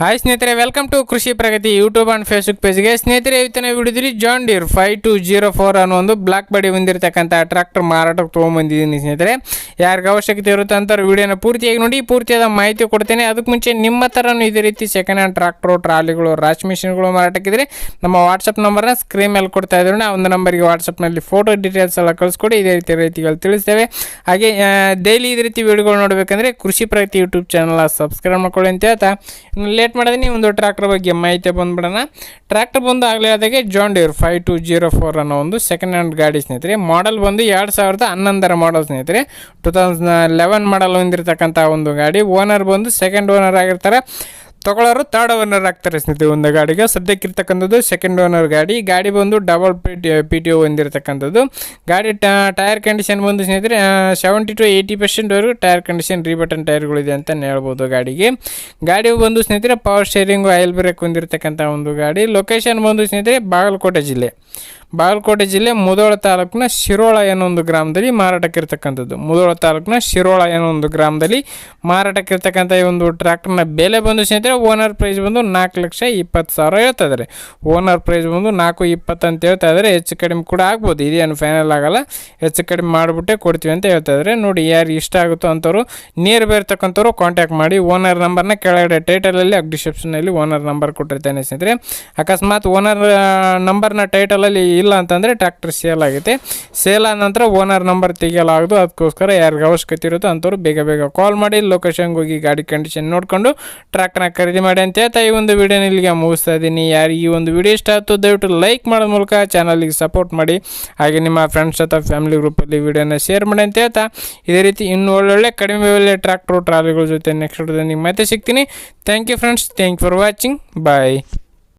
Hi ಸ್ನೇಹಿತರೆ welcome to Krishi Pragati YouTube and Facebook ಪೇಜ್ಗೆ ಸ್ನೇಹಿತರೆ ಇವತ್ತಿನ ವಿಡಿಯೋದಲ್ಲಿ John Deere five two zero four ಅನ್ನೋ ಒಂದು ಬ್ಲಾಕ್ ಬಾಡಿ ಹೊಂದಿರತಕ್ಕಂಥ ಟ್ರ್ಯಾಕ್ಟರ್ ಮಾರಾಟಕ್ಕೆ ತೊಗೊಂಬಂದಿದ್ದೀನಿ ಸ್ನೇಹಿತರೆ. ಯಾರಿಗೆ ಅವಶ್ಯಕತೆ ಇರುತ್ತೆ ಅಂತಾರೆ ವಿಡಿಯೋನ ಪೂರ್ತಿಯಾಗಿ ನೋಡಿ, ಪೂರ್ತಿಯಾದ ಮಾಹಿತಿ ಕೊಡ್ತೇನೆ. ಅದಕ್ಕೆ ಮುಂಚೆ ನಿಮ್ಮ ಥರನೂ ಇದೇ ರೀತಿ ಸೆಕೆಂಡ್ ಹ್ಯಾಂಡ್ ಟ್ರಾಕ್ಟರು ಟ್ರಾಲಿಗಳು, ರಾಶ್ ಮಿಷಿನ್ಗಳು ಮಾರಾಟಕ್ಕಿದ್ರೆ ನಮ್ಮ ವಾಟ್ಸಪ್ ನಂಬರ್ನ ಸ್ಕ್ರೀನ್ ಮೇಲೆ ಕೊಡ್ತಾ ಇದ್ರು. ಆ ಒಂದು ನಂಬರಿಗೆ ವಾಟ್ಸಪ್ನಲ್ಲಿ ಫೋಟೋ ಡೀಟೇಲ್ಸ್ ಎಲ್ಲ ಕಳಿಸ್ಕೊಡಿ, ಇದೇ ರೀತಿ ರೀತಿಗಳು ತಿಳಿಸ್ತೇವೆ. ಹಾಗೆ ಡೈಲಿ ಇದೇ ರೀತಿ ವಿಡಿಯೋಗಳು ನೋಡಬೇಕಂದ್ರೆ ಕೃಷಿ ಪ್ರಗತಿ ಯೂಟ್ಯೂಬ್ ಚಾನಲ್ ಸಬ್ಸ್ಕ್ರೈಬ್ ಮಾಡ್ಕೊಳ್ಳಿ ಅಂತ ಹೇಳ್ತಾ. ಮಾಡಿದೀನಿ ಮಾಡಿದ್ರೆ ಒಂದು ಟ್ರ್ಯಾಕ್ಟರ್ ಬಗ್ಗೆ ಮಾಹಿತಿ ಬಂದ್ಬಿಡೋಣ. ಟ್ರ್ಯಾಕ್ಟರ್ ಬಂದು ಆಗಲೇ ಆದಾಗೆ John Deere five two zero four ಅನ್ನೋ ಒಂದು ಸೆಕೆಂಡ್ ಹ್ಯಾಂಡ್ ಗಾಡಿ ಸ್ನೇಹಿತರೆ. ಮಾಡಲ್ ಬಂದು ಎರಡು ಸಾವಿರದ ಹನ್ನೊಂದರ ಮಾಡಲ್ ಸ್ನೇಹಿತರೆ. ಟು ತೌಸಂಡ್ ಲೆವೆನ್ ಮಾಡಲ್ ಹೊಂದಿರತಕ್ಕಂಥ ಒಂದು ಗಾಡಿ. ಓನರ್ ಬಂದು ಸೆಕೆಂಡ್ ಓನರ್ ಆಗಿರ್ತಾರೆ. ತಗೊಳ್ಳೋರು ತರ್ಡ್ ಓನರ್ ಆಗ್ತಾರೆ ಸ್ನೇಹಿತರೆ ಒಂದು ಗಾಡಿಗೆ. ಸದ್ಯಕ್ಕೆ ಇರ್ತಕ್ಕಂಥದ್ದು ಸೆಕೆಂಡ್ ಓನರ್ ಗಾಡಿ. ಗಾಡಿ ಬಂದು double P T P T O ಹೊಂದಿರತಕ್ಕಂಥದ್ದು. ಗಾಡಿ ಟೈರ್ ಕಂಡೀಷನ್ ಬಂದು ಸ್ನೇಹಿತರೆ ಸೆವೆಂಟಿ ಟು ಏಯ್ಟಿ ಪರ್ಸೆಂಟ್ವರೆಗೂ ಟೈರ್ ಕಂಡೀಷನ್ ರೀಬಟನ್ ಟೈರ್ಗಳಿದೆ ಅಂತ ಹೇಳ್ಬೋದು ಗಾಡಿಗೆ. ಗಾಡಿ ಬಂದು ಸ್ನೇಹಿತರೆ ಪವರ್ ಸ್ಟೇರಿಂಗು ಆಯಿಲ್ ಬ್ರೇಕ್ ಹೊಂದಿರತಕ್ಕಂಥ ಒಂದು ಗಾಡಿ. ಲೊಕೇಶನ್ ಬಂದು ಸ್ನೇಹಿತರೆ, ಬಾಗಲಕೋಟೆ ಜಿಲ್ಲೆ. ಬಾಗಲಕೋಟೆ ಜಿಲ್ಲೆ ಮುದೋಳ ತಾಲೂಕಿನ ಶಿರೋಳ ಒಂದು ಗ್ರಾಮದಲ್ಲಿ ಮಾರಾಟಕ್ಕಿರ್ತಕ್ಕಂಥದ್ದು. ಮುದೋಳ ತಾಲೂಕಿನ ಶಿರೋಳ ಒಂದು ಗ್ರಾಮದಲ್ಲಿ ಮಾರಾಟಕ್ಕಿರ್ತಕ್ಕಂಥ ಈ ಒಂದು ಟ್ರ್ಯಾಕ್ಟರ್ನ ಬೆಲೆ ಬಂದು ಸ್ನೇಹಿತರೆ ಓನರ್ ಪ್ರೈಸ್ ಬಂದು ನಾಲ್ಕು ಲಕ್ಷ ಇಪ್ಪತ್ತು ಸಾವಿರ ಹೇಳ್ತಾ ಇದ್ದಾರೆ ಓನರ್ ಪ್ರೈಸ್ ಬಂದು ನಾಲ್ಕು ಇಪ್ಪತ್ತು ಅಂತ ಹೇಳ್ತಾ ಇದ್ದಾರೆ ಹೆಚ್ಚು ಕಡಿಮೆ ಕೂಡ ಆಗ್ಬೋದು. ಇದೇನು ಫೈನಲ್ ಆಗಲ್ಲ. ಹೆಚ್ಚು ಕಡಿಮೆ ಮಾಡಿಬಿಟ್ಟೆ ಕೊಡ್ತೀವಿ ಅಂತ ಹೇಳ್ತಾ ಇದ್ದಾರೆ ನೋಡಿ ಯಾರು ಇಷ್ಟ ಆಗುತ್ತೋ ಅಂಥವ್ರು ನಿಯರ್ ಬೇರ್ತಕ್ಕಂಥವ್ರು ಕಾಂಟ್ಯಾಕ್ಟ್ ಮಾಡಿ ಓನರ್ ನಂಬರ್ನ ಕೆಳಗಡೆ ಟೈಟಲಲ್ಲಿ ಡಿಸ್ಕ್ರಿಪ್ಷನಲ್ಲಿ ಓನರ್ ನಂಬರ್ ಕೊಟ್ಟಿರ್ತೇನೆ ಸ್ನೇಹಿತರೆ. ಅಕಸ್ಮಾತ್ ಓನರ್ ನಂಬರ್ನ ಟೈಟಲಲ್ಲಿ ಇಲ್ಲ ಅಂತಂದರೆ ಟ್ರ್ಯಾಕ್ಟರ್ ಸೇಲ್ ಆಗುತ್ತೆ ಸೇಲ್ ಆದ ನಂತರ ಓನರ್ ನಂಬರ್ ತೆಗೆಯಲಾಗದು. ಅದಕ್ಕೋಸ್ಕರ ಯಾರಿಗೆ ಅವಶ್ಯಕತೆ ಇರುತ್ತೋ ಅಂಥವ್ರು ಬೇಗ ಬೇಗ ಕಾಲ್ ಮಾಡಿ ಲೊಕೇಶನ್ಗೆ ಹೋಗಿ ಗಾಡಿ ಕಂಡೀಷನ್ ನೋಡಿಕೊಂಡು ಟ್ರ್ಯಾಕ್ಟರ್ನ ಖರೀದಿ ಮಾಡಿ ಅಂತ ಹೇಳ್ತಾ ಈ ಒಂದು ವಿಡಿಯೋನ ಇಲ್ಲಿಗೆ ಮುಗಿಸ್ತಾ ಇದ್ದೀನಿ. ಯಾರು ಈ ಒಂದು ವಿಡಿಯೋ ಇಷ್ಟ ಆಯ್ತು ದಯವಿಟ್ಟು ಲೈಕ್ ಮಾಡೋದ ಮೂಲಕ ಚಾನಲಿಗೆ ಸಪೋರ್ಟ್ ಮಾಡಿ. ಹಾಗೆ ನಿಮ್ಮ ಫ್ರೆಂಡ್ಸ್ ಅಥವಾ ಫ್ಯಾಮಿಲಿ ಗ್ರೂಪಲ್ಲಿ ವಿಡಿಯೋನ ಶೇರ್ ಮಾಡಿ ಅಂತ ಹೇಳ್ತಾ ಇದೇ ರೀತಿ ಇನ್ನು ಒಳ್ಳೊಳ್ಳೆ ಕಡಿಮೆ ಬೆಲೆ ಟ್ರ್ಯಾಕ್ಟರ್ ಟ್ರಾಲಿಗಳ ಜೊತೆ ನೆಕ್ಸ್ಟ್ ವಿಡಿಯೋದಲ್ಲಿ ಮತ್ತೆ ಸಿಗ್ತೀನಿ. Thank you friends thank for watching bye